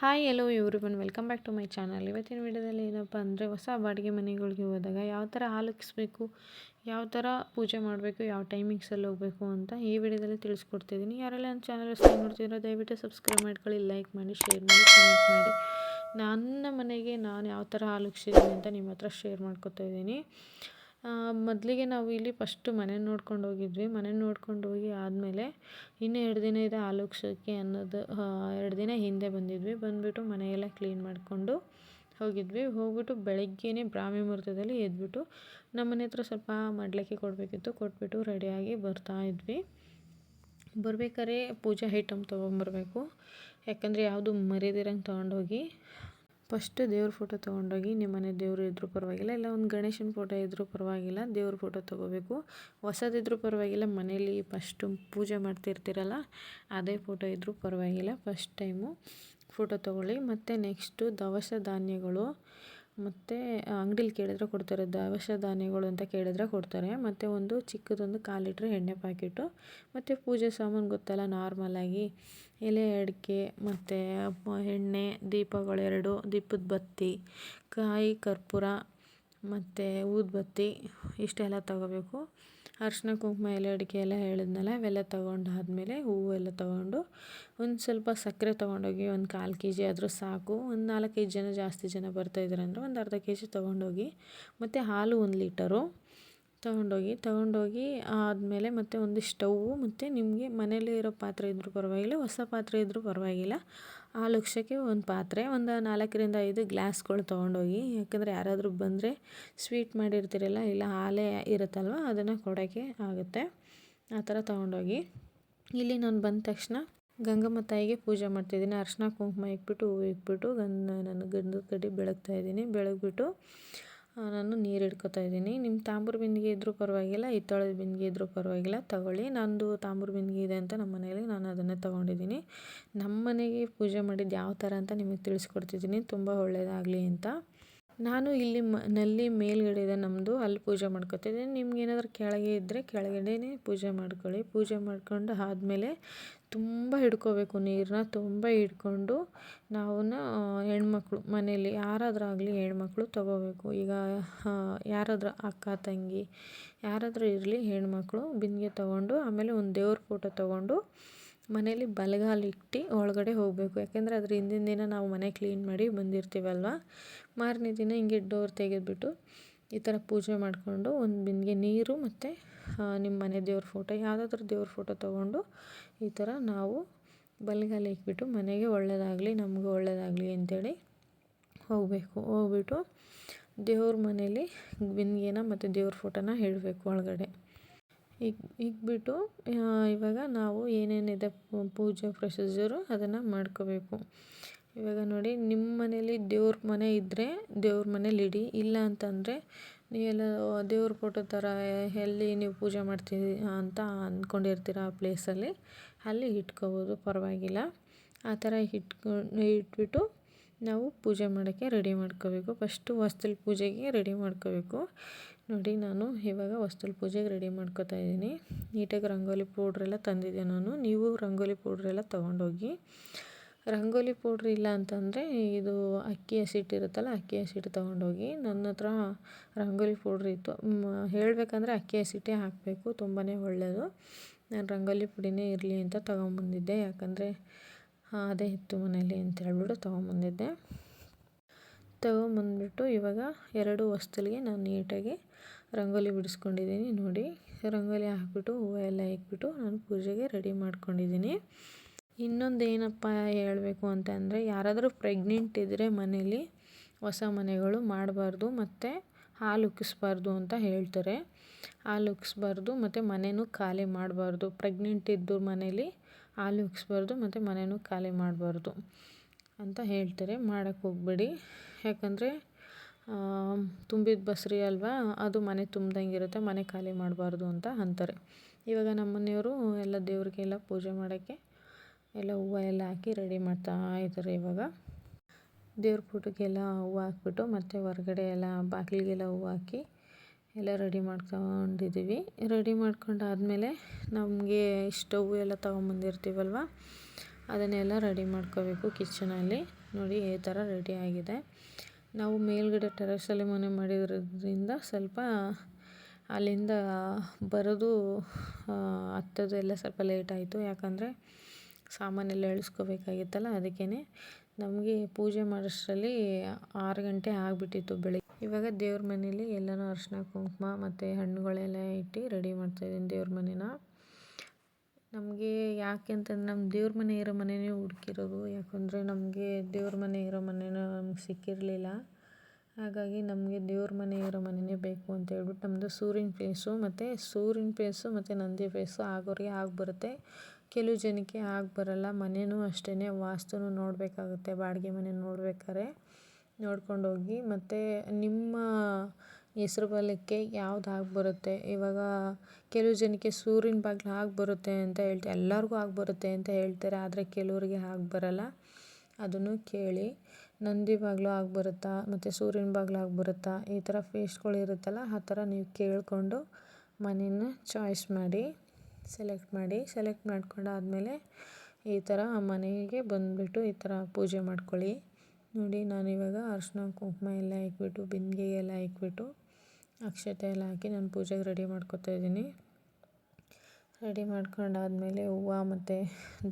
Hi ಎಲ್ಲೋ ಇವರು ಬಂದು welcome back to my channel ಇವತ್ತಿನ ವಿಡಿಯೋದಲ್ಲಿ ಏನಪ್ಪ ಅಂದರೆ ಹೊಸ ಬಾಡಿಗೆ ಮನೆಗಳಿಗೆ ಹೋದಾಗ ಯಾವ ಥರ ಹಾಲಕ್ಕಿಸ್ಬೇಕು ಯಾವ ಥರ ಪೂಜೆ ಮಾಡಬೇಕು, ಯಾವ ಟೈಮಿಂಗ್ಸಲ್ಲಿ ಹೋಗಬೇಕು ಅಂತ ಈ ವಿಡಿಯೋದಲ್ಲಿ ತಿಳಿಸ್ಕೊಡ್ತಿದ್ದೀನಿ. ಯಾರೆಲ್ಲ ನನ್ನ ಚಾನಲ್ ಹೊಸ ನೋಡ್ತಿದ್ರೋ ದಯವಿಟ್ಟು ಸಬ್ಸ್ಕ್ರೈಬ್ ಮಾಡ್ಕೊಳ್ಳಿ ಲೈಕ್ ಮಾಡಿ ಶೇರ್ ಮಾಡಿ ಕಮೆಂಟ್ ಮಾಡಿ. ನನ್ನ ಮನೆಗೆ ನಾನು ಯಾವ ಥರ ಹಾಲಕ್ಸಿದ್ದೀನಿ ಅಂತ ನಿಮ್ಮ ಹತ್ರ ಶೇರ್ ಮಾಡ್ಕೊತಾ ಇದ್ದೀನಿ. ಮೊದಲಿಗೆ ನಾವು ಇಲ್ಲಿ ಫಸ್ಟು ಮನೆ ನೋಡ್ಕೊಂಡು ಹೋಗಿದ್ವಿ. ಮನೆ ನೋಡ್ಕೊಂಡು ಹೋಗಿ ಆದಮೇಲೆ ಇನ್ನೂ ಎರಡು ದಿನ ಇದೆ ಆಲೋಕ್ಷಕ್ಕೆ ಅನ್ನೋದು ಎರಡು ದಿನ ಹಿಂದೆ ಬಂದಿದ್ವಿ. ಬಂದುಬಿಟ್ಟು ಮನೆಯೆಲ್ಲ ಕ್ಲೀನ್ ಮಾಡಿಕೊಂಡು ಹೋಗಿದ್ವಿ. ಹೋಗ್ಬಿಟ್ಟು ಬೆಳಗ್ಗೆನೇ ಬ್ರಾಹ್ಮಿ ಮುಹೂರ್ತದಲ್ಲಿ ಎದ್ದುಬಿಟ್ಟು ನಮ್ಮ ಮನೆ ಹತ್ರ ಸ್ವಲ್ಪ ಮಡ್ಲಕ್ಕಿ ಕೊಡಬೇಕಿತ್ತು. ಕೊಟ್ಬಿಟ್ಟು ರೆಡಿಯಾಗಿ ಬರ್ತಾ ಇದ್ವಿ. ಬರ್ಬೇಕಾದ್ರೆ ಪೂಜಾ ಐಟಮ್ ತೊಗೊಂಬರ್ಬೇಕು ಯಾಕಂದರೆ ಯಾವುದು ಮರಿದಿರಂಗೆ ತೊಗೊಂಡೋಗಿ ಫಸ್ಟ್ ದೇವ್ರ ಫೋಟೋ ತೊಗೊಂಡೋಗಿ ನಿಮ್ಮ ಮನೆ ದೇವರು ಇದ್ದರೂ ಪರವಾಗಿಲ್ಲ, ಇಲ್ಲ ಒಂದು ಗಣೇಶನ ಫೋಟೋ ಇದ್ದರೂ ಪರವಾಗಿಲ್ಲ, ದೇವ್ರ ಫೋಟೋ ತೊಗೋಬೇಕು. ಹೊಸದಿದ್ರೂ ಪರವಾಗಿಲ್ಲ, ಮನೇಲಿ ಫಸ್ಟು ಪೂಜೆ ಮಾಡ್ತಿರ್ತೀರಲ್ಲ, ಅದೇ ಫೋಟೋ ಇದ್ದರೂ ಪರವಾಗಿಲ್ಲ ಫಸ್ಟ್ ಟೈಮು ಫೋಟೋ ತೊಗೊಳ್ಳಿ. ಮತ್ತು ನೆಕ್ಸ್ಟು ದವಸ ಧಾನ್ಯಗಳು. ಮತ್ತು ಅಂಗಡಿಲಿ ಕೇಳಿದರೆ ಕೊಡ್ತಾರೆ ದವಸ ಧಾನ್ಯಗಳು ಅಂತ ಕೇಳಿದರೆ ಕೊಡ್ತಾರೆ. ಮತ್ತು ಒಂದು ಚಿಕ್ಕದೊಂದು ಕಾಲು ಲೀಟ್ರ್ ಎಣ್ಣೆ ಪ್ಯಾಕೆಟು ಮತ್ತು ಪೂಜೆ ಸಾಮಾನು ಗೊತ್ತಲ್ಲ ನಾರ್ಮಲಾಗಿ ಎಲೆ ಅಡಿಕೆ, ಮತ್ತು ಎಣ್ಣೆ, ದೀಪಗಳೆರಡು, ದೀಪದ ಬತ್ತಿ, ಕಾಯಿ, ಕರ್ಪೂರ, ಮತ್ತು ಊದುಬತ್ತಿ, ಇಷ್ಟೆಲ್ಲ ತಗೋಬೇಕು. ಅರಿಶಿನ ಕುಂಕುಮ ಎಲೆ ಅಡಿಕೆ ಎಲ್ಲ ಹೇಳಿದ್ನಲ್ಲ, ಅವೆಲ್ಲ ಆದಮೇಲೆ ಹೂವು ಎಲ್ಲ ತೊಗೊಂಡು ಒಂದು ಸ್ವಲ್ಪ ಸಕ್ಕರೆ ತೊಗೊಂಡೋಗಿ ಒಂದು ಕಾಲು ಕೆ ಜಿ ಆದರೂ ಸಾಕು. ಒಂದು ನಾಲ್ಕೈದು ಜನ ಜಾಸ್ತಿ ಜನ ಬರ್ತಾಯಿದ್ದಾರೆ ಅಂದರೆ ಒಂದು ಅರ್ಧ ಕೆ ಜಿ ತೊಗೊಂಡೋಗಿ ಮತ್ತು ಹಾಲು ಒಂದು ಲೀಟರು. ತೊಗೊಂಡೋಗಿ ತೊಗೊಂಡೋಗಿ ಆದಮೇಲೆ ಮತ್ತೆ ಒಂದು ಸ್ಟವ್ವು ಮತ್ತು ನಿಮಗೆ ಮನೇಲಿ ಇರೋ ಪಾತ್ರೆ ಇದ್ದರೂ ಪರವಾಗಿಲ್ಲ, ಹೊಸ ಪಾತ್ರೆ ಇದ್ದರೂ ಪರವಾಗಿಲ್ಲ. ಆ ಲಕ್ಷಕ್ಕೆ ಒಂದು ಪಾತ್ರೆ, ಒಂದು ನಾಲ್ಕರಿಂದ ಐದು ಗ್ಲಾಸ್ಗಳು ತೊಗೊಂಡೋಗಿ, ಯಾಕಂದರೆ ಯಾರಾದರೂ ಬಂದರೆ ಸ್ವೀಟ್ ಮಾಡಿರ್ತೀರಲ್ಲ, ಇಲ್ಲ ಹಾಲೇ ಇರುತ್ತಲ್ವ, ಅದನ್ನು ಕೊಡೋಕ್ಕೆ ಆಗುತ್ತೆ. ಆ ಥರ ತೊಗೊಂಡೋಗಿ, ಇಲ್ಲಿ ನಾನು ಬಂದ ತಕ್ಷಣ ಗಂಗಮ್ಮ ತಾಯಿಗೆ ಪೂಜೆ ಮಾಡ್ತಿದ್ದೀನಿ. ಅರ್ಶಿನ ಕುಂಕುಮ ಇಕ್ಬಿಟ್ಟು ಹೂವು ಇಕ್ಬಿಟ್ಟು ಗಂಧ ನನ್ನ ಗಂಧದ ಕಡೆ ಬೆಳಗ್ತಾ ಇದ್ದೀನಿ. ಬೆಳಗ್ಬಿಟ್ಟು ನಾನು ನೀರು ಇಡ್ಕೊತಾ ಇದ್ದೀನಿ. ನಿಮ್ಮ ತಾಂಬೂರು ಬಿಂದಿಗೆ ಇದ್ದರೂ ಪರವಾಗಿಲ್ಲ, ಹಿತ್ತಾಳದ ಬಿಂದಿಗೆ ಇದ್ದರೂ ಪರವಾಗಿಲ್ಲ. ತಗೊಳ್ಳಿ. ನಂದು ತಾಂಬೂರು ಬಿಂದಿಗೆ ಇದೆ ಅಂತ ನಮ್ಮ ಮನೆಯಲ್ಲಿ ನಾನು ಅದನ್ನೇ ತೊಗೊಂಡಿದ್ದೀನಿ. ನಮ್ಮ ಮನೆಗೆ ಪೂಜೆ ಮಾಡಿದ್ದು ಯಾವ ಥರ ಅಂತ ನಿಮಗೆ ತಿಳಿಸ್ಕೊಡ್ತಿದ್ದೀನಿ. ತುಂಬ ಒಳ್ಳೆಯದಾಗಲಿ ಅಂತ. ನಾನು ಇಲ್ಲಿ ಮ, ನಲ್ಲಿ ಮೇಲ್ಗಡೆ ಇದೆ ನಮ್ಮದು ಅಲ್ಲಿ ಪೂಜೆ ಮಾಡ್ಕೊತಿದ್ದೀನಿ. ನಿಮ್ಗೆ ಏನಾದರೂ ಕೆಳಗೆ ಇದ್ದರೆ ಕೆಳಗಡೆನೇ ಪೂಜೆ ಮಾಡ್ಕೊಳ್ಳಿ. ಪೂಜೆ ಮಾಡ್ಕೊಂಡು ಆದಮೇಲೆ ತುಂಬ ಹಿಡ್ಕೋಬೇಕು ನೀರನ್ನ ತುಂಬ ಹಿಡ್ಕೊಂಡು ನಾವು ಹೆಣ್ಮಕ್ಳು ಮನೇಲಿ ಯಾರಾದರೂ ಆಗಲಿ ಹೆಣ್ಮಕ್ಳು ತೊಗೋಬೇಕು. ಈಗ ಯಾರಾದರೂ ಅಕ್ಕ, ತಂಗಿ, ಯಾರಾದರೂ ಇರಲಿ ಹೆಣ್ಮಕ್ಳು ಬಿಂದಿಗೆ ತೊಗೊಂಡು ಆಮೇಲೆ ಒಂದು ದೇವ್ರ ಫೋಟೋ ತೊಗೊಂಡು ಮನೇಲಿ ಬಲಗಾಲಿಟ್ಟು ಒಳಗಡೆ ಹೋಗಬೇಕು. ಯಾಕೆಂದರೆ ಅದ್ರ ಹಿಂದಿನ ದಿನ ನಾವು ಮನೆ ಕ್ಲೀನ್ ಮಾಡಿ ಬಂದಿರ್ತೀವಲ್ವ ಮಾರನೇ ದಿನ ಹಿಂಗೆ ಡೋರ್ ತೆಗೆದ್ಬಿಟ್ಟು ಈ ಥರ ಪೂಜೆ ಮಾಡಿಕೊಂಡು ಒಂದು ಬಿಂದಿಗೆ ನೀರು ಮತ್ತು ನಿಮ್ಮ ಮನೆ ದೇವ್ರ ಫೋಟೋ, ಯಾವುದಾದ್ರೂ ದೇವ್ರ ಫೋಟೋ ತೊಗೊಂಡು ಈ ಥರ ನಾವು ಬಲಗಾಲ ಇಕ್ಬಿಟ್ಟು ಮನೆಗೆ ಒಳ್ಳೆಯದಾಗಲಿ ನಮಗೂ ಒಳ್ಳೆಯದಾಗಲಿ ಅಂತೇಳಿ ಹೋಗಬೇಕು. ಹೋಗ್ಬಿಟ್ಟು ದೇವ್ರ ಮನೇಲಿ ಬಿಂದಿಗೆನ ಮತ್ತು ದೇವ್ರ ಫೋಟೋನ ಇಡಬೇಕು ಒಳಗಡೆ. ಈಗ ಇಕ್ಬಿಟ್ಟು ಇವಾಗ ನಾವು ಏನೇನಿದೆ ಪೂಜೆ ಪ್ರೊಸೀಜರು ಅದನ್ನು ಮಾಡ್ಕೋಬೇಕು. ಇವಾಗ ನೋಡಿ ನಿಮ್ಮ ಮನೇಲಿ ದೇವ್ರ ಮನೆ ಇದ್ದರೆ ದೇವ್ರ ಮನೇಲಿ ಇಡಿ. ಇಲ್ಲ ಅಂತಂದರೆ ನೀವೆಲ್ಲ ದೇವ್ರ ಫೋಟೋ ಥರ ಎಲ್ಲಿ ನೀವು ಪೂಜೆ ಮಾಡ್ತೀವಿ ಅಂತ ಅಂದ್ಕೊಂಡಿರ್ತೀರ ಆ ಪ್ಲೇಸಲ್ಲಿ ಅಲ್ಲಿ ಇಟ್ಕೋಬೋದು, ಪರವಾಗಿಲ್ಲ. ಆ ಥರ ಇಟ್ಕೊಂಡು ಇಟ್ಬಿಟ್ಟು ನಾವು ಪೂಜೆ ಮಾಡೋಕ್ಕೆ ರೆಡಿ ಮಾಡ್ಕೋಬೇಕು. ಫಸ್ಟು ಹೊಸ್ತಿಲ್ ಪೂಜೆಗೆ ರೆಡಿ ಮಾಡ್ಕೋಬೇಕು. ನೋಡಿ ನಾನು ಇವಾಗ ವಸ್ತುಲ್ ಪೂಜೆಗೆ ರೆಡಿ ಮಾಡ್ಕೋತಾ ಇದ್ದೀನಿ. ನೀಟಾಗಿ ರಂಗೋಲಿ ಪೌಡ್ರೆಲ್ಲ ತಂದಿದ್ದೆ ನಾನು. ನೀವು ರಂಗೋಲಿ ಪೌಡ್ರೆಲ್ಲ ತೊಗೊಂಡೋಗಿ. ರಂಗೋಲಿ ಪೌಡ್ರ್ ಇಲ್ಲ ಅಂತಂದರೆ ಇದು ಅಕ್ಕಿ ಹಸಿಟ್ಟು ಇರುತ್ತಲ್ಲ, ಅಕ್ಕಿ ಹಸಿಟ್ಟು ತೊಗೊಂಡೋಗಿ ನನ್ನ ಹತ್ರ ರಂಗೋಲಿ ಪೌಡ್ರ್ ಇತ್ತು. ಹೇಳಬೇಕಂದ್ರೆ ಅಕ್ಕಿ ಹಸಿಟ್ಟೇ ಹಾಕಬೇಕು ತುಂಬಾ ಒಳ್ಳೆಯದು ನಾನು ರಂಗೋಲಿ ಪುಡಿನೇ ಇರಲಿ ಅಂತ ತೊಗೊಂಬಂದಿದ್ದೆ. ಯಾಕಂದರೆ ಅದೇ ಇತ್ತು ಮನೇಲಿ ಅಂತ ಹೇಳ್ಬಿಟ್ಟು ತೊಗೊಂಬಂದಿದ್ದೆ. ತೊಗೊಂಬಂದ್ಬಿಟ್ಟು ಇವಾಗ ಎರಡು ವಸ್ತುಲಿಗೆ ನಾನು ನೀಟಾಗಿ ರಂಗೋಲಿ ಬಿಡಿಸ್ಕೊಂಡಿದ್ದೀನಿ ನೋಡಿ. ರಂಗೋಲಿ ಹಾಕ್ಬಿಟ್ಟು, ಹೂವು ಎಲ್ಲ ಇಕ್ಬಿಟ್ಟು ನಾನು ಪೂಜೆಗೆ ರೆಡಿ ಮಾಡ್ಕೊಂಡಿದ್ದೀನಿ. ಇನ್ನೊಂದು ಏನಪ್ಪ ಹೇಳಬೇಕು ಅಂತ ಅಂದರೆ, ಯಾರಾದರೂ ಪ್ರೆಗ್ನೆಂಟ್ ಇದ್ದರೆ ಮನೇಲಿ ಹೊಸ ಮನೆಗಳು ಮಾಡಬಾರ್ದು ಮತ್ತು ಹಾಲು ಉಕ್ಕಿಸ್ಬಾರ್ದು ಅಂತ ಹೇಳ್ತಾರೆ. ಹಾಲು ಉಕ್ಕಿಸ್ಬಾರ್ದು ಮತ್ತು ಮನೆಯೂ ಖಾಲಿ ಮಾಡಬಾರ್ದು. ಪ್ರೆಗ್ನೆಂಟ್ ಇದ್ದು ಮನೇಲಿ ಹಾಲು ಉಕ್ಕಿಸ್ಬಾರ್ದು ಮತ್ತು ಮನೆಯೂ ಖಾಲಿ ಮಾಡಬಾರ್ದು. ಅಂತ ಹೇಳ್ತಾರೆ ಮಾಡೋಕ್ಕೆ ಹೋಗಬೇಡಿ. ಯಾಕಂದರೆ ತುಂಬಿದ ಬಸ್ರಿ ಅಲ್ವಾ, ಅದು ಮನೆ ತುಂಬ್ದಂಗೆ ಇರುತ್ತೆ ಮನೆ ಖಾಲಿ ಮಾಡಬಾರ್ದು ಅಂತ ಅಂತಾರೆ. ಇವಾಗ ನಮ್ಮ ಮನೆಯವರು ಎಲ್ಲ ದೇವ್ರಿಗೆಲ್ಲ ಪೂಜೆ ಮಾಡೋಕ್ಕೆ ಎಲ್ಲ ಹೂವು ಎಲ್ಲ ಹಾಕಿ ರೆಡಿ ಮಾಡ್ತಾ ಇದ್ದಾರೆ ಇವಾಗ. ದೇವ್ರ ಫೋಟೋಗೆಲ್ಲ ಹೂವು ಹಾಕ್ಬಿಟ್ಟು ಮತ್ತು ಹೊರಗಡೆ ಎಲ್ಲ ಬಾಗಿಲಿಗೆಲ್ಲ ಹೂವು ಹಾಕಿ ಎಲ್ಲ ರೆಡಿ ಮಾಡ್ಕೊಂಡಿದ್ದೀವಿ. ರೆಡಿ ಮಾಡ್ಕೊಂಡಾದಮೇಲೆ ನಮಗೆ ಸ್ಟವ್ ಎಲ್ಲ ತೊಗೊಂಬಂದಿರ್ತೀವಲ್ವ ಅದನ್ನೆಲ್ಲ ರೆಡಿ ಮಾಡ್ಕೋಬೇಕು ಕಿಚನಲ್ಲಿ. ನೋಡಿ ಈ ಥರ ರೆಡಿ ಆಗಿದೆ. ನಾವು ಮೇಲ್ಗಡೆ ಟೆರೆಸಲ್ಲಿ ಮನೆ ಮಾಡಿರೋದ್ರಿಂದ ಸ್ವಲ್ಪ ಅಲ್ಲಿಂದ ಬರೋದು ಹತ್ತೋದೆಲ್ಲ ಸ್ವಲ್ಪ ಲೇಟ್ ಆಯಿತು. ಯಾಕಂದರೆ ಸಾಮಾನೆಲ್ಲ ಇಳಿಸ್ಕೋಬೇಕಾಗಿತ್ತಲ್ಲ ಅದಕ್ಕೇ ನಮಗೆ ಪೂಜೆ ಮಾಡೋಷ್ಟರಲ್ಲಿ ಆರು ಗಂಟೆ ಆಗಿಬಿಟ್ಟಿತ್ತು ಬೆಳಿಗ್ಗೆ. ಇವಾಗ ದೇವ್ರ ಮನೇಲಿ ಎಲ್ಲನೂ ಅರಿಶಿನ, ಕುಂಕುಮ ಮತ್ತು ಹಣ್ಣುಗಳೆಲ್ಲ ಇಟ್ಟು ರೆಡಿ ಮಾಡ್ತಾಯಿದ್ದೀನಿ ದೇವ್ರ ಮನೇನ. ನಮಗೆ ಯಾಕೆ ಅಂತಂದ್ರೆ ನಮ್ಮ ದೇವ್ರ ಮನೆ ಇರೋ ಮನೆಯೇ ಹುಡುಕಿರೋದು. ಯಾಕಂದರೆ ನಮಗೆ ದೇವ್ರ ಮನೆ ಇರೋ ಮನೆನೂ ನಮ್ಗೆ ಸಿಕ್ಕಿರಲಿಲ್ಲ. ಹಾಗಾಗಿ ನಮಗೆ ದೇವ್ರ ಮನೆ ಇರೋ ಮನೆಯೇ ಬೇಕು ಅಂತ ಹೇಳ್ಬಿಟ್ಟು ನಮ್ಮದು ಸೂರ್ಯನ ಫೇಸು ಮತ್ತು ಸೂರ್ಯನ ಫೇಸು ಮತ್ತು ನಂದಿ ಫೇಸು ಆಗೋರಿಗೆ ಆಗಿ ಬರುತ್ತೆ ಕೆಲವು ಜನಕ್ಕೆ ಆಗಿ ಬರಲ್ಲ. ಮನೆಯೂ ಅಷ್ಟೇ ವಾಸ್ತುನೂ ನೋಡಬೇಕಾಗುತ್ತೆ. ಬಾಡಿಗೆ ಮನೆ ನೋಡ್ಬೇಕಾದ್ರೆ ನೋಡ್ಕೊಂಡು ಹೋಗಿ ಮತ್ತು ನಿಮ್ಮ ಹೆಸ್ರು ಬಲಕ್ಕೆ ಯಾವ್ದು ಆಗಿ ಬರುತ್ತೆ? ಇವಾಗ ಕೆಲವು ಜನಕ್ಕೆ ಸೂರ್ಯನ ಬಾಗಿಲು ಆಗಿ ಬರುತ್ತೆ ಅಂತ ಹೇಳ್ತಾರೆ ಎಲ್ಲರಿಗೂ ಆಗಿ ಬರುತ್ತೆ ಅಂತ ಹೇಳ್ತಾರೆ, ಆದರೆ ಕೆಲವರಿಗೆ ಆಗಿ ಬರಲ್ಲ. ಅದನ್ನು ಕೇಳಿ, ನಂದಿ ಬಾಗಿಲು ಆಗಿ ಬರುತ್ತಾ? ಮತ್ತು ಸೂರ್ಯನ ಬಾಗಿಲು ಆಗಿ ಬರುತ್ತಾ? ಈ ಥರ ಫೇಸ್ಗಳು ಇರುತ್ತಲ್ಲ, ಆ ಥರ ನೀವು ಕೇಳಿಕೊಂಡು ಮನೇನ ಚಾಯ್ಸ್ ಮಾಡಿ ಸೆಲೆಕ್ಟ್ ಮಾಡಿ ಸೆಲೆಕ್ಟ್ ಮಾಡ್ಕೊಂಡಾದಮೇಲೆ ಈ ಥರ ಮನೆಗೆ ಬಂದುಬಿಟ್ಟು ಈ ಥರ ಪೂಜೆ ಮಾಡ್ಕೊಳ್ಳಿ. ನೋಡಿ ನಾನು ಇವಾಗ ಅರಿಶಿನ ಕುಂಕುಮ ಎಲ್ಲ ಇಕ್ಬಿಟ್ಟು ಬಿಂದಿಗೆಗೆಲ್ಲ ಇಕ್ಬಿಟ್ಟು ಅಕ್ಷತೆ ಎಲ್ಲ ಹಾಕಿ ನಾನು ಪೂಜೆಗೆ ರೆಡಿ ಮಾಡ್ಕೊತಾ ಇದ್ದೀನಿ. ರೆಡಿ ಮಾಡ್ಕೊಂಡಾದಮೇಲೆ ಹೂವು ಮತ್ತು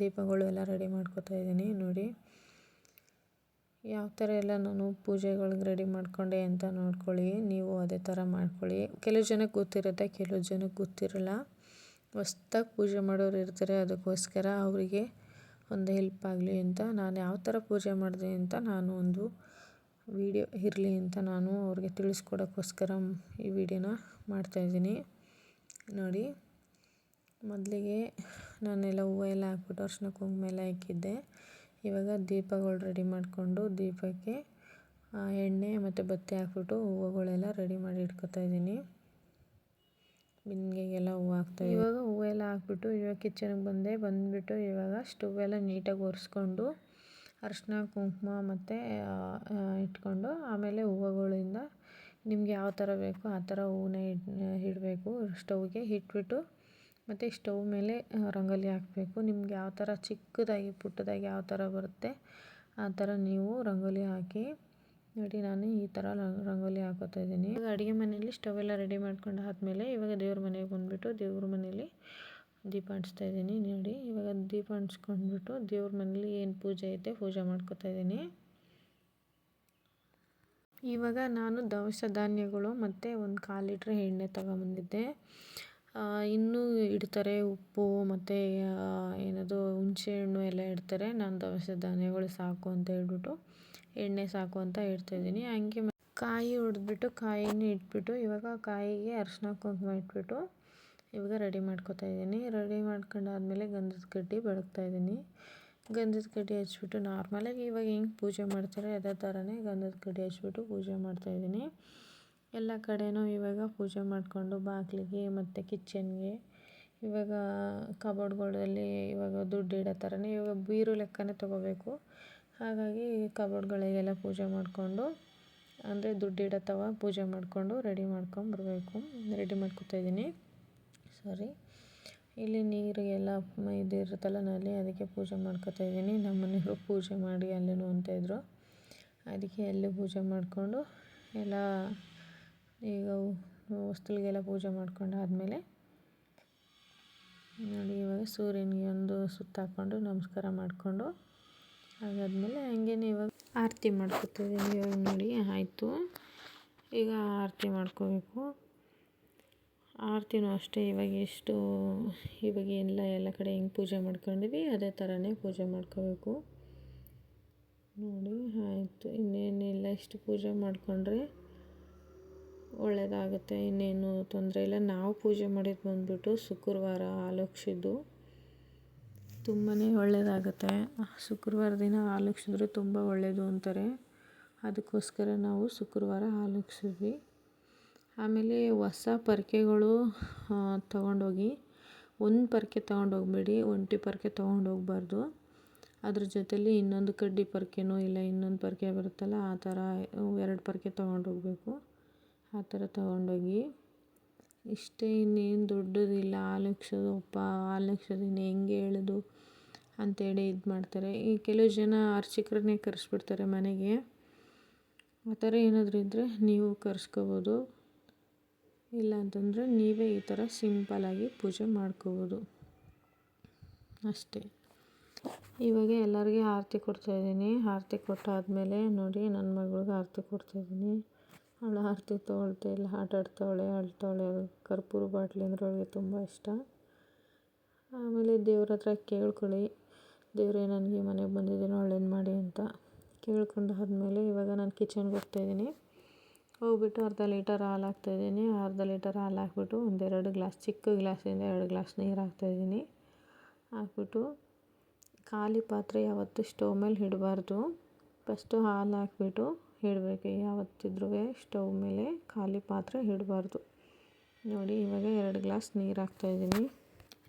ದೀಪಗಳು ಎಲ್ಲ ರೆಡಿ ಮಾಡ್ಕೊತಾ ಇದ್ದೀನಿ, ನೋಡಿ. ಯಾವ ಥರ ಎಲ್ಲ ನಾನು ಪೂಜೆಗಳಿಗೆ ರೆಡಿ ಮಾಡ್ಕೊಂಡೆ ಅಂತ ನೋಡ್ಕೊಳ್ಳಿ. ನೀವು ಅದೇ ಥರ ಮಾಡ್ಕೊಳ್ಳಿ. ಕೆಲವು ಜನಕ್ಕೆ ಗೊತ್ತಿರುತ್ತೆ, ಕೆಲವು ಜನಕ್ಕೆ ಗೊತ್ತಿರಲ್ಲ. ಹೊಸ್ದಾಗಿ ಪೂಜೆ ಮಾಡೋರು ಇರ್ತಾರೆ, ಅದಕ್ಕೋಸ್ಕರ ಅವರಿಗೆ ಒಂದು ಹೆಲ್ಪ್ ಆಗಲಿ ಅಂತ ನಾನು ಯಾವ ಥರ ಪೂಜೆ ಮಾಡಿದೆ ಅಂತ ನಾನು ಒಂದು ವಿಡಿಯೋ ಇರಲಿ ಅಂತ ನಾನು ಅವ್ರಿಗೆ ತಿಳಿಸ್ಕೊಡೋಕ್ಕೋಸ್ಕರ ಈ ವಿಡಿಯೋನ ಮಾಡ್ತಾಯಿದ್ದೀನಿ ನೋಡಿ, ಮೊದಲಿಗೆ ನಾನೆಲ್ಲ ಹೂವು ಎಲ್ಲ ಹಾಕ್ಬಿಟ್ಟು ಅರ್ಶಿನ ಕುಂಕುಮ ಎಲ್ಲ ಇಕ್ಕಿದ್ದೆ ಇವಾಗ ದೀಪಗಳು ರೆಡಿ ಮಾಡಿಕೊಂಡು ದೀಪಕ್ಕೆ ಎಣ್ಣೆ ಮತ್ತು ಬತ್ತಿ ಹಾಕ್ಬಿಟ್ಟು ಹೂವುಗಳೆಲ್ಲ ರೆಡಿ ಮಾಡಿ ಇಟ್ಕೋತಾ ಇದ್ದೀನಿ. ಬಿಂದಿಗೆಗೆಲ್ಲ ಹೂವು ಹಾಕ್ತಾ ಇವಾಗ ಹೂವೆಲ್ಲ ಹಾಕ್ಬಿಟ್ಟು ಇವಾಗ ಕಿಚನ್ಗೆ ಬಂದೆ. ಬಂದುಬಿಟ್ಟು ಇವಾಗ ಸ್ಟವ್ ಎಲ್ಲ ನೀಟಾಗಿ ಒರೆಸ್ಕೊಂಡು ಅರಿಶಿನ ಕುಂಕುಮ ಮತ್ತು ಇಟ್ಕೊಂಡು ಆಮೇಲೆ ಹೂವುಗಳಿಂದ ನಿಮ್ಗೆ ಯಾವ ಥರ ಬೇಕೋ ಆ ಥರ ಹೂವನ್ನ ಇಡಬೇಕು. ಸ್ಟವ್ಗೆ ಇಟ್ಬಿಟ್ಟು ಮತ್ತು ಸ್ಟವ್ ಮೇಲೆ ರಂಗೋಲಿ ಹಾಕಬೇಕು. ನಿಮ್ಗೆ ಯಾವ ಥರ ಚಿಕ್ಕದಾಗಿ ಪುಟ್ಟದಾಗಿ ಯಾವ ಥರ ಬರುತ್ತೆ ಆ ಥರ ನೀವು ರಂಗೋಲಿ ಹಾಕಿ ನೋಡಿ ನಾನು ಈ ಥರ ರಂಗೋಲಿ ಹಾಕೋತಾ ಇದ್ದೀನಿ. ಇವಾಗ ಅಡುಗೆ ಮನೆಯಲ್ಲಿ ಸ್ಟವ್ ಎಲ್ಲ ರೆಡಿ ಮಾಡ್ಕೊಂಡು ಆದಮೇಲೆ ಇವಾಗ ದೇವ್ರ ಮನೆಗೆ ಬಂದುಬಿಟ್ಟು ದೇವ್ರ ಮನೆಯಲ್ಲಿ ದೀಪ ಅಂಟಿಸ್ತಾ ಇದ್ದೀನಿ. ನೋಡಿ, ಇವಾಗ ದೀಪ ಹಂಚ್ಕೊಂಡ್ಬಿಟ್ಟು ದೇವ್ರ ಮನೇಲಿ ಏನು ಪೂಜೆ ಐತೆ ಪೂಜೆ ಮಾಡ್ಕೋತಾ ಇದ್ದೀನಿ. ಇವಾಗ ನಾನು ದವಸ ಧಾನ್ಯಗಳು ಮತ್ತು ಒಂದು ಕಾಲು ಲೀಟ್ರ್ ಎಣ್ಣೆ ತಗೊಂಬಂದಿದ್ದೆ. ಇನ್ನೂ ಇಡ್ತಾರೆ ಉಪ್ಪು ಮತ್ತು ಏನದು ಹುಣಸೆಹಣ್ಣು ಎಲ್ಲ ಇಡ್ತಾರೆ. ನಾನು ದವಸ ಧಾನ್ಯಗಳು ಸಾಕು ಅಂತ ಹೇಳ್ಬಿಟ್ಟು ಎಣ್ಣೆ ಸಾಕು ಅಂತ ಇಡ್ತಾಯಿದ್ದೀನಿ ಹಂಗೆ ಕಾಯಿ ಹೊಡೆದ್ಬಿಟ್ಟು ಕಾಯಿನ ಇಟ್ಬಿಟ್ಟು ಇವಾಗ ಕಾಯಿಗೆ ಅರಿಶಿನ ಕುಂಕುಮ ಇಟ್ಬಿಟ್ಟು ಇವಾಗ ರೆಡಿ ಮಾಡ್ಕೊತಾ ಇದ್ದೀನಿ. ರೆಡಿ ಮಾಡ್ಕೊಂಡಾದ್ಮೇಲೆ ಗಂಧದ ಕಡ್ಡಿ ಬೆಳಗ್ತಾ ಇದ್ದೀನಿ. ಗಂಧದ ಕಡ್ಡಿ ಹಚ್ಬಿಟ್ಟು ನಾರ್ಮಲಾಗಿ ಇವಾಗ ಹೆಂಗೆ ಪೂಜೆ ಮಾಡ್ತಾರೆ ಅದೇ ಥರನೇ ಗಂಧದ ಕಡ್ಡಿ ಹಚ್ಬಿಟ್ಟು ಪೂಜೆ ಮಾಡ್ತಾಯಿದ್ದೀನಿ ಎಲ್ಲ ಕಡೆನೂ ಇವಾಗ ಪೂಜೆ ಮಾಡಿಕೊಂಡು ಬಾಗಿಲಿಗೆ ಮತ್ತು ಕಿಚನ್ಗೆ ಇವಾಗ ಕಬೋರ್ಡ್ಗಳಲ್ಲಿ ಇವಾಗ ದುಡ್ಡು ಇಡೋ ಥರನೇ ಇವಾಗ ಬೀರು ಲೆಕ್ಕನೇ ತೊಗೋಬೇಕು. ಹಾಗಾಗಿ ಕಬೋರ್ಡ್ಗಳಿಗೆಲ್ಲ ಪೂಜೆ ಮಾಡಿಕೊಂಡು, ಅಂದರೆ ದುಡ್ಡಿಡೋ ತವ ಪೂಜೆ ಮಾಡಿಕೊಂಡು ರೆಡಿ ಮಾಡ್ಕೊಂಬರ್ಬೇಕು ರೆಡಿ ಮಾಡ್ಕೊತಾ ಇದ್ದೀನಿ. ಸಾರಿ. ಇಲ್ಲಿ ನೀರು ಎಲ್ಲ ಇದು ಇರುತ್ತಲ್ಲ ನಲ್ಲಿ, ಅದಕ್ಕೆ ಪೂಜೆ ಮಾಡ್ಕೊತಾ ಇದ್ದೀನಿ. ನಮ್ಮ ಮನೆಯವರು ಪೂಜೆ ಮಾಡಿ ಅಲ್ಲೇನು ಇದ್ದರು ಅದಕ್ಕೆ ಅಲ್ಲಿ ಪೂಜೆ ಮಾಡಿಕೊಂಡು, ಎಲ್ಲ ಈಗ ವಸ್ತುಗಳಿಗೆಲ್ಲ ಪೂಜೆ ಮಾಡ್ಕೊಂಡು ಆದಮೇಲೆ ನೋಡಿ ಇವಾಗ ಸೂರ್ಯನಿಗೆ ಒಂದು ಸುತ್ತಾಕ್ಕೊಂಡು ನಮಸ್ಕಾರ ಮಾಡಿಕೊಂಡು ಅದಾದಮೇಲೆ ಹಂಗೇನೆ ಇವಾಗ ಆರತಿ ಮಾಡ್ಕೊತೀವಿ ಇವಾಗ ನೋಡಿ ಆಯಿತು. ಈಗ ಆರತಿ ಮಾಡ್ಕೋಬೇಕು. ಆರತಿನೂ ಅಷ್ಟೇ, ಇವಾಗ ಎಷ್ಟು, ಇವಾಗ ಎಲ್ಲ ಎಲ್ಲ ಕಡೆ ಹೆಂಗೆ ಪೂಜೆ ಮಾಡ್ಕೊಂಡಿವಿ, ಅದೇ ಥರನೇ ಪೂಜೆ ಮಾಡ್ಕೋಬೇಕು. ನೋಡಿ, ಆಯಿತು. ಇನ್ನೇನಿಲ್ಲ, ಇಷ್ಟು ಪೂಜೆ ಮಾಡಿಕೊಂಡ್ರೆ ಒಳ್ಳೆಯದಾಗುತ್ತೆ ಇನ್ನೇನು ತೊಂದರೆ ಇಲ್ಲ. ನಾವು ಪೂಜೆ ಮಾಡಿದ್ದು ಬಂದುಬಿಟ್ಟು ಶುಕ್ರವಾರ ಆಲೋಕ್ಷಿದ್ದು ತುಂಬಾ ಒಳ್ಳೆಯದಾಗತ್ತೆ ಶುಕ್ರವಾರ ದಿನ ಹಾಲು ತುಂಬ ಒಳ್ಳೆಯದು ಅಂತಾರೆ. ಅದಕ್ಕೋಸ್ಕರ ನಾವು ಶುಕ್ರವಾರ ಹಾಲು ಆಮೇಲೆ ಹೊಸ ಪರಕೆಗಳು ತೊಗೊಂಡೋಗಿ, ಒಂದು ಪರಕೆ ತೊಗೊಂಡೋಗ್ಬೇಡಿ, ಒಂಟಿ ಪರಕೆ ತೊಗೊಂಡೋಗ್ಬಾರ್ದು. ಅದ್ರ ಜೊತೇಲಿ ಇನ್ನೊಂದು ಕಡ್ಡಿ ಪರಕೆನೋ ಇಲ್ಲ, ಇನ್ನೊಂದು ಪರಕೆ ಬರುತ್ತಲ್ಲ, ಆ ಥರ ಎರಡು ಪರಕೆ ತೊಗೊಂಡೋಗ್ಬೇಕು. ಆ ಥರ ತೊಗೊಂಡೋಗಿ ಇಷ್ಟೇ ಇನ್ನೇನು ದೊಡ್ಡದಿಲ್ಲ. ಆ ಲಕ್ಷದಪ್ಪ ಉಕ್ಸೋದು ಇನ್ನು ಹೆಂಗೆ ಹೇಳೋದು ಅಂತೇಳಿ ಇದು ಮಾಡ್ತಾರೆ. ಈ ಕೆಲವು ಜನ ಅರ್ಚಕರನ್ನೇ ಕರೆಸ್ಬಿಡ್ತಾರೆ ಮನೆಗೆ. ಆ ಥರ ಏನಾದರೂ ಇದ್ದರೆ ನೀವು ಕರೆಸ್ಕೋಬೋದು. ಇಲ್ಲ ಅಂತಂದರೆ ನೀವೇ ಈ ಥರ ಸಿಂಪಲಾಗಿ ಪೂಜೆ ಮಾಡ್ಕೋಬೋದು. ಅಷ್ಟೇ. ಇವಾಗ ಎಲ್ಲರಿಗೆ ಆರತಿ ಕೊಡ್ತಾಯಿದ್ದೀನಿ ಆರತಿ ಕೊಟ್ಟಾದಮೇಲೆ ನೋಡಿ ನನ್ನ ಮಗಳಿಗೆ ಆರತಿ ಕೊಡ್ತಾಯಿದ್ದೀನಿ ಅವಳು ಆರತಿ ಇಲ್ಲ ಆಟ ಆಡ್ತಾವಳೆ ಅಳ್ತಾವಳೆ ಕರ್ಪೂರ ಬಾಟ್ಲಿ ಅಂದರೆ ಅವಳಿಗೆ ತುಂಬ ಇಷ್ಟ. ಆಮೇಲೆ ದೇವ್ರ ಹತ್ರ ಕೇಳ್ಕೊಳ್ಳಿ. ದೇವರೇ, ನನಗೆ ಮನೆಗೆ ಬಂದಿದ್ದೀನಿ, ಒಳ್ಳೇದು ಮಾಡಿ ಅಂತ ಕೇಳ್ಕೊಂಡು ಆದಮೇಲೆ ಇವಾಗ ನಾನು ಕಿಚನ್ಗೆ ಹೋಗ್ತಾಯಿದ್ದೀನಿ ಹೋಗ್ಬಿಟ್ಟು ಅರ್ಧ ಲೀಟರ್ ಹಾಲು ಹಾಕ್ತಾಯಿದ್ದೀನಿ ಅರ್ಧ ಲೀಟರ್ ಹಾಲು ಹಾಕ್ಬಿಟ್ಟು ಒಂದೆರಡು ಗ್ಲಾಸ್, ಚಿಕ್ಕ ಗ್ಲಾಸಿಂದ ಎರಡು ಗ್ಲಾಸ್ ನೀರು ಹಾಕ್ತಾಯಿದ್ದೀನಿ ಹಾಕ್ಬಿಟ್ಟು ಖಾಲಿ ಪಾತ್ರೆ ಯಾವತ್ತೂ ಸ್ಟವ್ ಮೇಲೆ ಇಡಬಾರ್ದು. ಫಸ್ಟು ಹಾಲು ಹಾಕ್ಬಿಟ್ಟು ಇಡಬೇಕು ಯಾವತ್ತಿದ್ರೂ ಸ್ಟವ್ ಮೇಲೆ ಖಾಲಿ ಪಾತ್ರೆ ಇಡಬಾರ್ದು. ನೋಡಿ, ಇವಾಗ ಎರಡು ಗ್ಲಾಸ್ ನೀರು ಹಾಕ್ತಾಯಿದ್ದೀನಿ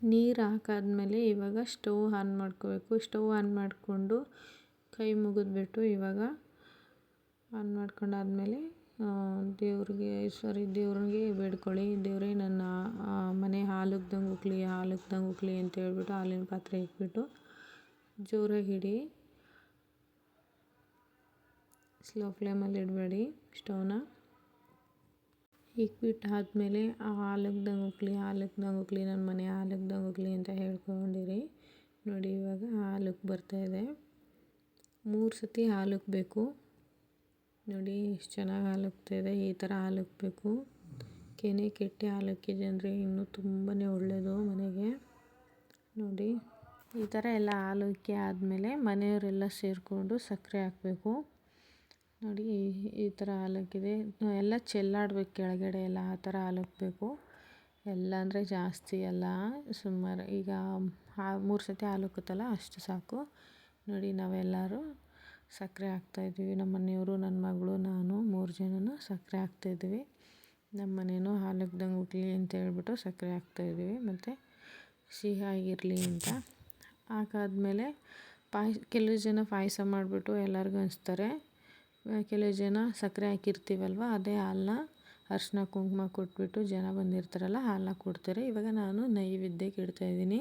ನೀರು ಹಾಕಾದ್ಮೇಲೆ ಇವಾಗ ಸ್ಟವ್ ಆನ್ ಮಾಡ್ಕೋಬೇಕು. ಸ್ಟವ್ ಆನ್ ಮಾಡಿಕೊಂಡು ಕೈ ಮುಗಿದ್ಬಿಟ್ಟು ಇವಾಗ ಆನ್ ಮಾಡ್ಕೊಂಡಾದ್ಮೇಲೆ ದೇವ್ರಿಗೆ, ಸಾರಿ ದೇವ್ರಿಗೆ ಬೇಡ್ಕೊಳ್ಳಿ. ದೇವರೇ ನನ್ನ ಮನೆ ಹಾಲುಗ್ದಂಗೆ ಉಕ್ಲಿ ಹಾಲುಗ್ದಂಗೆ ಉಕ್ಲಿ ಅಂತ ಹೇಳ್ಬಿಟ್ಟು ಹಾಲಿನ ಪಾತ್ರೆ ಇಟ್ಬಿಟ್ಟು ಜೋರಾಗಿ ಇಡಿ ಸ್ಲೋ ಫ್ಲೇಮಲ್ಲಿ ಇಡಬೇಡಿ ಸ್ಟವ್ನ ಇಕ್ಬಿಟ್ಟು ಆದಮೇಲೆ ಹಾಲುಗ್ದಂಗೆ ಉಕ್ಲಿ ಹಾಲುಗ್ದಂಗೆ ಉಕ್ಲಿ ನನ್ನ ಮನೆ ಹಾಲುಗ್ದಂಗೆ ಉಕ್ಲಿ ಅಂತ ಹೇಳ್ಕೊಂಡಿರಿ. ನೋಡಿ ಇವಾಗ ಹಾಲುಕ್ ಬರ್ತಾಯಿದೆ ಮೂರು ಸತಿ ಹಾಲುಕ್ಬೇಕು ನೋಡಿ ಎಷ್ಟು ಚೆನ್ನಾಗಿ ಹಾಲುಕ್ತಾಯಿದೆ ಈ ಥರ ಹಾಲುಕ್ಬೇಕು ಕೆನೆ ಕೆಟ್ಟಿ ಹಾಲುಕ್ಕಿದೆ ಅಂದರೆ ಇನ್ನೂ ತುಂಬಾ ಒಳ್ಳೆಯದು ಮನೆಗೆ. ನೋಡಿ, ಈ ಥರ ಎಲ್ಲ ಹಾಲುಕ್ಕಿ ಆದಮೇಲೆ ಮನೆಯವರೆಲ್ಲ ಸೇರಿಕೊಂಡು ಸಕ್ಕರೆ ಹಾಕಬೇಕು. ನೋಡಿ, ಈ ಥರ ಹಾಲಕ್ಕಿದೆ. ಎಲ್ಲ ಚೆಲ್ಲಾಡ್ಬೇಕು ಕೆಳಗಡೆ ಎಲ್ಲ, ಆ ಥರ ಹಾಲುಕ್ಬೇಕು. ಎಲ್ಲ ಅಂದರೆ ಜಾಸ್ತಿ ಅಲ್ಲ ಸುಮಾರು, ಈಗ ಮೂರು ಸತಿ ಹಾಲಕ್ಕುತ್ತಲ್ಲ ಅಷ್ಟು ಸಾಕು. ನೋಡಿ, ನಾವೆಲ್ಲರೂ ಸಕ್ಕರೆ ಹಾಕ್ತಾಯಿದ್ವಿ ನಮ್ಮ ಮನೆಯವರು, ನನ್ನ ಮಗಳು, ನಾನು ಮೂರು ಜನನು ಸಕ್ಕರೆ ಹಾಕ್ತಾಯಿದ್ವಿ ನಮ್ಮ ಮನೇನು ಹಾಲಕ್ದಂಗೆ ಉಟ್ಲಿ ಅಂತ ಹೇಳ್ಬಿಟ್ಟು ಸಕ್ಕರೆ ಹಾಕ್ತಾಯಿದ್ವಿ ಮತ್ತು ಸಿಹಿಯಾಗಿರಲಿ ಅಂತ. ಹಾಕಾದ್ಮೇಲೆ ಪಾಯ್ ಕೆಲವು ಜನ ಪಾಯಸ ಮಾಡಿಬಿಟ್ಟು ಎಲ್ಲರಿಗೂ ಹಂಚ್ತಾರೆ. ಕೆಲವು ಜನ ಸಕ್ಕರೆ ಹಾಕಿರ್ತೀವಲ್ವ? ಅದೇ ಹಾಲನ್ನ ಅರಿಶಿನ ಕುಂಕುಮ ಕೊಟ್ಬಿಟ್ಟು ಜನ ಬಂದಿರ್ತಾರಲ್ಲ ಹಾಲನ್ನ ಕೊಡ್ತಾರೆ. ಇವಾಗ ನಾನು ನೈವೇದ್ಯಕ್ಕೆ ಇಡ್ತಾಯಿದ್ದೀನಿ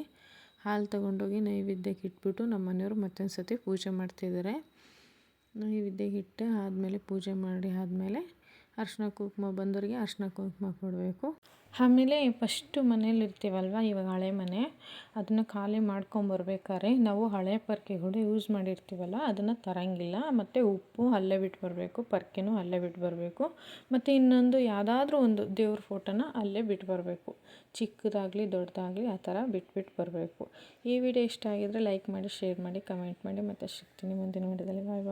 ಹಾಲು ತೊಗೊಂಡೋಗಿ ನೈವೇದ್ಯಕ್ಕೆ ಇಟ್ಬಿಟ್ಟು ನಮ್ಮ ಮನೆಯವರು ಮತ್ತೊಂದು ಸತಿ ಪೂಜೆ ಮಾಡ್ತಿದ್ದಾರೆ. ನೈವೇದ್ಯಕ್ಕೆ ಇಟ್ಟು ಆದಮೇಲೆ ಪೂಜೆ ಮಾಡಿ ಆದಮೇಲೆ ಅರಿಶಿನ ಕುಂಕುಮ ಬಂದವರಿಗೆ ಅರ್ಶಿನ ಕುಂಕುಮ ಕೊಡಬೇಕು. ಆಮೇಲೆ ಫಸ್ಟು ಮನೇಲಿ ಇರ್ತೀವಲ್ವ, ಇವಾಗ ಹಳೆ ಮನೆ, ಅದನ್ನು ಖಾಲಿ ಮಾಡ್ಕೊಂಬರ್ಬೇಕಾದ್ರೆ ನಾವು ಹಳೆ ಪರ್ಕೆಗಳು ಯೂಸ್ ಮಾಡಿರ್ತೀವಲ್ಲ, ಅದನ್ನು ತರಂಗಿಲ್ಲ. ಮತ್ತು ಉಪ್ಪು ಅಲ್ಲೇ ಬಿಟ್ಟು ಬರಬೇಕು, ಪರ್ಕೆನೂ ಅಲ್ಲೇ ಬಿಟ್ಟು ಬರಬೇಕು. ಮತ್ತು ಇನ್ನೊಂದು ಯಾವುದಾದ್ರೂ ಒಂದು ದೇವ್ರ ಫೋಟೋನ ಅಲ್ಲೇ ಬಿಟ್ಟು ಬರಬೇಕು. ಚಿಕ್ಕದಾಗಲಿ ದೊಡ್ಡದಾಗಲಿ ಆ ಥರ ಬಿಟ್ಬಿಟ್ಟು ಬರಬೇಕು. ಈ ವಿಡಿಯೋ ಇಷ್ಟ ಆಗಿದ್ರೆ ಲೈಕ್ ಮಾಡಿ ಶೇರ್ ಮಾಡಿ ಕಮೆಂಟ್ ಮಾಡಿ. ಮತ್ತು ಸಿಗ್ತೀನಿ ಮುಂದಿನ ವಿಡಿಯೋದಲ್ಲಿ ಬಾಯ್